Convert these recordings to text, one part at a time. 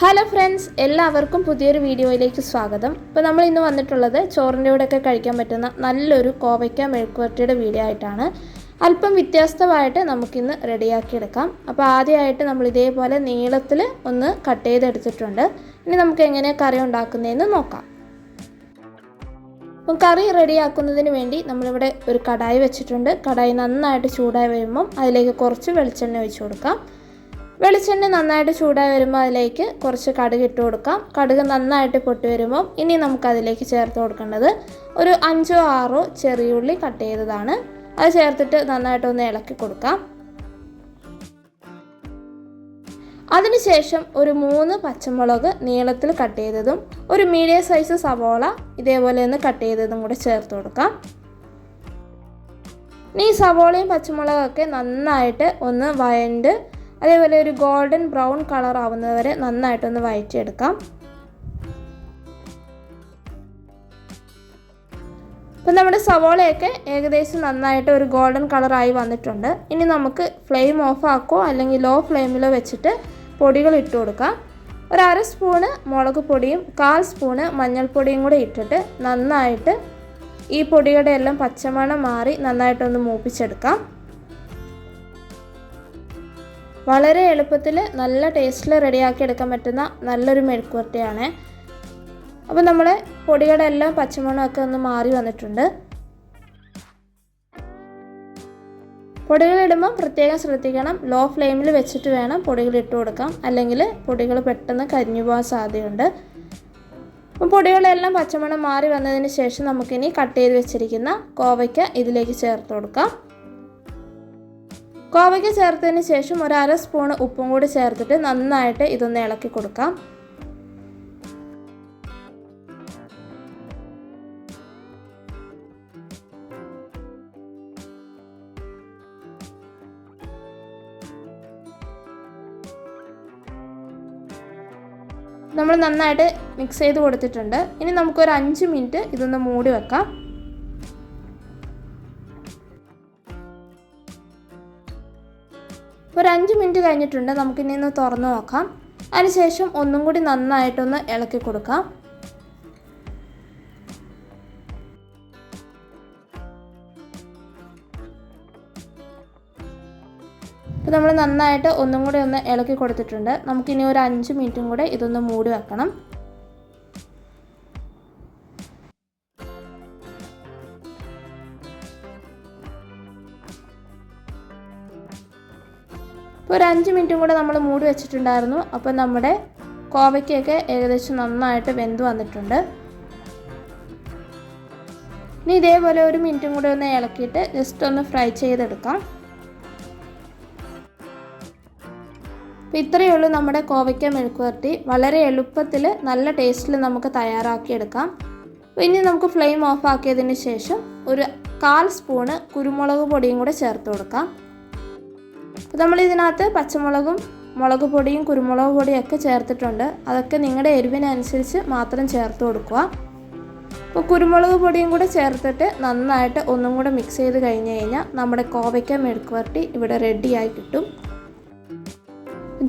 Hello friends എല്ലാവർക്കും പുതിയൊരു വീഡിയോയിലേക്ക് സ്വാഗതം. ഇപ്പോൾ നമ്മൾ ഇന്ന് വന്നിട്ടുള്ളത് ചോറിന്റെ കൂടെയൊക്കെ കഴിക്കാൻ പറ്റുന്ന നല്ലൊരു കോവയ്ക്ക മെഴുക്കുവരട്ടിയുടെ വീഡിയോ ആയിട്ടാണ്. അല്പം വ്യത്യസ്തമായിട്ട് നമുക്കിന്ന് റെഡിയാക്കിയെടുക്കാം അപ്പോൾ ആദ്യമായിട്ട് നമ്മൾ ഇതേപോലെ നീളത്തിൽ ഒന്ന് കട്ട് ചെയ്തെടുത്തിട്ടുണ്ട്. ഇനി നമുക്ക് എങ്ങനെയാണ് കറി ഉണ്ടാക്കുന്നതെന്ന് നോക്കാം. അപ്പം കറി റെഡിയാക്കുന്നതിന് വേണ്ടി നമ്മളിവിടെ ഒരു കടായി വെച്ചിട്ടുണ്ട്. കടായി നന്നായിട്ട് ചൂടായി വരുമ്പം അതിലേക്ക് കുറച്ച് വെളിച്ചെണ്ണ ഒഴിച്ചു കൊടുക്കാം. വെളിച്ചെണ്ണ നന്നായിട്ട് ചൂടായി വരുമ്പോൾ അതിലേക്ക് കുറച്ച് കടുക് ഇട്ട് കൊടുക്കാം. കടുക് നന്നായിട്ട് പൊട്ടി വരുമ്പോൾ ഇനി നമുക്ക് അതിലേക്ക് ചേർത്ത് കൊടുക്കേണ്ടത് ഒരു അഞ്ചോ ആറോ ചെറിയുള്ളി കട്ട് ചെയ്തതാണ്. അത് ചേർത്തിട്ട് നന്നായിട്ടൊന്ന് ഇളക്കി കൊടുക്കാം. അതിനുശേഷം ഒരു മൂന്ന് പച്ചമുളക് നീളത്തിൽ കട്ട് ചെയ്തതും ഒരു മീഡിയം സൈസ് സവോള ഇതേപോലെ ഒന്ന് കട്ട് ചെയ്തതും കൂടെ ചേർത്ത് കൊടുക്കാം. ഇനി സവോളയും പച്ചമുളകൊക്കെ നന്നായിട്ട് ഒന്ന് വയണ്ട് അതേപോലെ ഒരു ഗോൾഡൻ ബ്രൗൺ കളർ ആവുന്നത് വരെ നന്നായിട്ടൊന്ന് വഴറ്റിയെടുക്കാം. അപ്പം നമ്മുടെ സവോളയൊക്കെ ഏകദേശം നന്നായിട്ട് ഒരു ഗോൾഡൻ കളറായി വന്നിട്ടുണ്ട്. ഇനി നമുക്ക് ഫ്ലെയിം ഓഫ് ആക്കോ അല്ലെങ്കിൽ ലോ ഫ്ലെയിമിലോ വെച്ചിട്ട് പൊടികൾ ഇട്ട് കൊടുക്കാം. ഒരു അര സ്പൂണ് മുളക് പൊടിയും കാൽ സ്പൂണ് മഞ്ഞൾപ്പൊടിയും കൂടെ ഇട്ടിട്ട് നന്നായിട്ട് ഈ പൊടിയുടെ എല്ലാം പച്ചമണം മാറി നന്നായിട്ടൊന്ന് മൂപ്പിച്ചെടുക്കാം. വളരെ എളുപ്പത്തിൽ നല്ല ടേസ്റ്റിൽ റെഡിയാക്കി എടുക്കാൻ പറ്റുന്ന നല്ലൊരു മെഴുക്കുവരട്ടിയാണ്. അപ്പോൾ നമ്മൾ പൊടിയുടെ എല്ലാം പച്ചമുളകൊക്കെ ഒന്ന് മാറി വന്നിട്ടുണ്ട്. പൊടികളിടുമ്പോൾ പ്രത്യേകം ശ്രദ്ധിക്കണം. ലോ ഫ്ലെയിമിൽ വെച്ചിട്ട് വേണം പൊടികൾ ഇട്ട് കൊടുക്കാം. അല്ലെങ്കിൽ പൊടികൾ പെട്ടെന്ന് കരിഞ്ഞു പോകാൻ സാധ്യതയുണ്ട്. അപ്പം പൊടികളെല്ലാം പച്ചമണം മാറി വന്നതിന് ശേഷം നമുക്കിനി കട്ട് ചെയ്ത് വെച്ചിരിക്കുന്ന കോവയ്ക്ക ഇതിലേക്ക് ചേർത്ത് കൊടുക്കാം. കോവയ്ക്ക ചേർത്തതിന് ശേഷം ഒരു അര സ്പൂണ് ഉപ്പും കൂടി ചേർത്തിട്ട് നന്നായിട്ട് ഇതൊന്ന് ഇളക്കി കൊടുക്കാം. നമ്മൾ നന്നായിട്ട് മിക്സ് ചെയ്ത് കൊടുത്തിട്ടുണ്ട്. ഇനി നമുക്കൊരു അഞ്ച് മിനിറ്റ് ഇതൊന്ന് മൂടി വെക്കാം. ഒരു അഞ്ച് മിനിറ്റ് കഴിഞ്ഞിട്ടുണ്ട് നമുക്കിനി ഒന്ന് തുറന്നു നോക്കാം. അതിനുശേഷം ഒന്നും കൂടി നന്നായിട്ടൊന്ന് ഇളക്കി കൊടുക്കാം. ഇപ്പോൾ നമ്മൾ നന്നായിട്ട് ഒന്നും കൂടി ഒന്ന് ഇളക്കി കൊടുത്തിട്ടുണ്ട്. നമുക്കിനി ഒരു അഞ്ച് മിനിറ്റും കൂടെ ഇതൊന്ന് മൂടി വെക്കണം. ഇപ്പോൾ ഒരു അഞ്ച് മിനിറ്റും കൂടെ നമ്മൾ മൂടി വെച്ചിട്ടുണ്ടായിരുന്നു. അപ്പോൾ നമ്മുടെ കോവയ്ക്കൊക്കെ ഏകദേശം നന്നായിട്ട് വെന്ത് വന്നിട്ടുണ്ട്. ഇനി ഇതേപോലെ ഒരു മിനിറ്റും കൂടെ ഒന്ന് ഇളക്കിയിട്ട് ജസ്റ്റ് ഒന്ന് ഫ്രൈ ചെയ്തെടുക്കാം. അപ്പോൾ ഇത്രയേ ഉള്ളൂ നമ്മുടെ കോവയ്ക്ക മെഴുക്കുവരട്ടി വളരെ എളുപ്പത്തിൽ നല്ല ടേസ്റ്റിൽ നമുക്ക് തയ്യാറാക്കിയെടുക്കാം. അപ്പോൾ ഇനി നമുക്ക് ഫ്ലെയിം ഓഫ് ആക്കിയതിന് ശേഷം ഒരു കാൽ സ്പൂണ് കുരുമുളക് പൊടിയും കൂടെ ചേർത്ത് കൊടുക്കാം. അപ്പോൾ നമ്മൾ ഇതിനകത്ത് പച്ചമുളകും മുളക് പൊടിയും കുരുമുളക് പൊടിയും ഒക്കെ ചേർത്തിട്ടുണ്ട്. അതൊക്കെ നിങ്ങളുടെ എരിവിനനുസരിച്ച് മാത്രം ചേർത്ത് കൊടുക്കുക. അപ്പോൾ കുരുമുളക് പൊടിയും കൂടെ ചേർത്തിട്ട് നന്നായിട്ട് ഒന്നും കൂടെ മിക്സ് ചെയ്ത് കഴിഞ്ഞ് കഴിഞ്ഞാൽ നമ്മുടെ കോവയ്ക്ക മെഴുക്കുവരട്ടി ഇവിടെ റെഡിയായി കിട്ടും.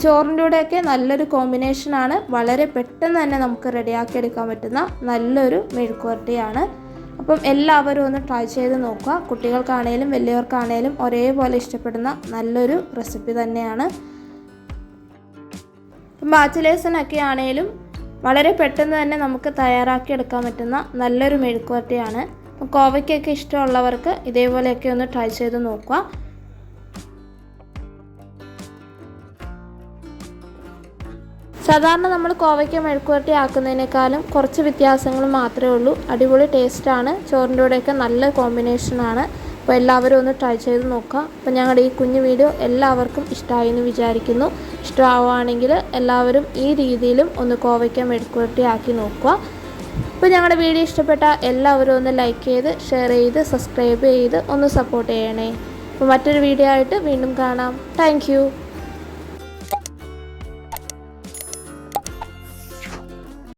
ചോറിന്റെ കൂടെയൊക്കെ നല്ലൊരു കോമ്പിനേഷനാണ് വളരെ പെട്ടെന്ന് തന്നെ നമുക്ക് റെഡിയാക്കി എടുക്കാൻ പറ്റുന്ന നല്ലൊരു മെഴുക്കുവരട്ടിയാണ് അപ്പം എല്ലാവരും ഒന്ന് ട്രൈ ചെയ്ത് നോക്കുക. കുട്ടികൾക്കാണേലും വലിയവർക്കാണേലും ഒരേപോലെ ഇഷ്ടപ്പെടുന്ന നല്ലൊരു റെസിപ്പി തന്നെയാണ്. ബാച്ചിലേഴ്സിനൊക്കെ ആണേലും വളരെ പെട്ടെന്ന് തന്നെ നമുക്ക് തയ്യാറാക്കി എടുക്കാൻ പറ്റുന്ന നല്ലൊരു മെഴുക്കുവരട്ടിയാണ്. കോവയ്ക്കൊക്കെ ഇഷ്ടമുള്ളവർക്ക് ഇതേപോലെയൊക്കെ ഒന്ന് ട്രൈ ചെയ്ത് നോക്കുക. സാധാരണ നമ്മൾ കോവയ്ക്ക മെഴുക്കുവരട്ടി ആക്കുന്നതിനേക്കാളും കുറച്ച് വ്യത്യാസങ്ങൾ മാത്രമേ ഉള്ളൂ. അടിപൊളി ടേസ്റ്റാണ് ചോറിന്റെ കൂടെയൊക്കെ നല്ല കോമ്പിനേഷനാണ് അപ്പോൾ എല്ലാവരും ഒന്ന് ട്രൈ ചെയ്ത് നോക്കുക. അപ്പോൾ ഞങ്ങളുടെ ഈ കുഞ്ഞു വീഡിയോ എല്ലാവർക്കും ഇഷ്ടമായി എന്ന് വിചാരിക്കുന്നു. ഇഷ്ടമാവുകയാണെങ്കിൽ എല്ലാവരും ഈ രീതിയിലും ഒന്ന് കോവയ്ക്ക മെഴുക്കുവരട്ടി ആക്കി നോക്കുക. അപ്പോൾ ഞങ്ങളുടെ വീഡിയോ ഇഷ്ടപ്പെട്ട എല്ലാവരും ഒന്ന് ലൈക്ക് ചെയ്ത് ഷെയർ ചെയ്ത് സബ്സ്ക്രൈബ് ചെയ്ത് ഒന്ന് സപ്പോർട്ട് ചെയ്യണേ. അപ്പോൾ മറ്റൊരു വീഡിയോ ആയിട്ട് വീണ്ടും കാണാം. താങ്ക്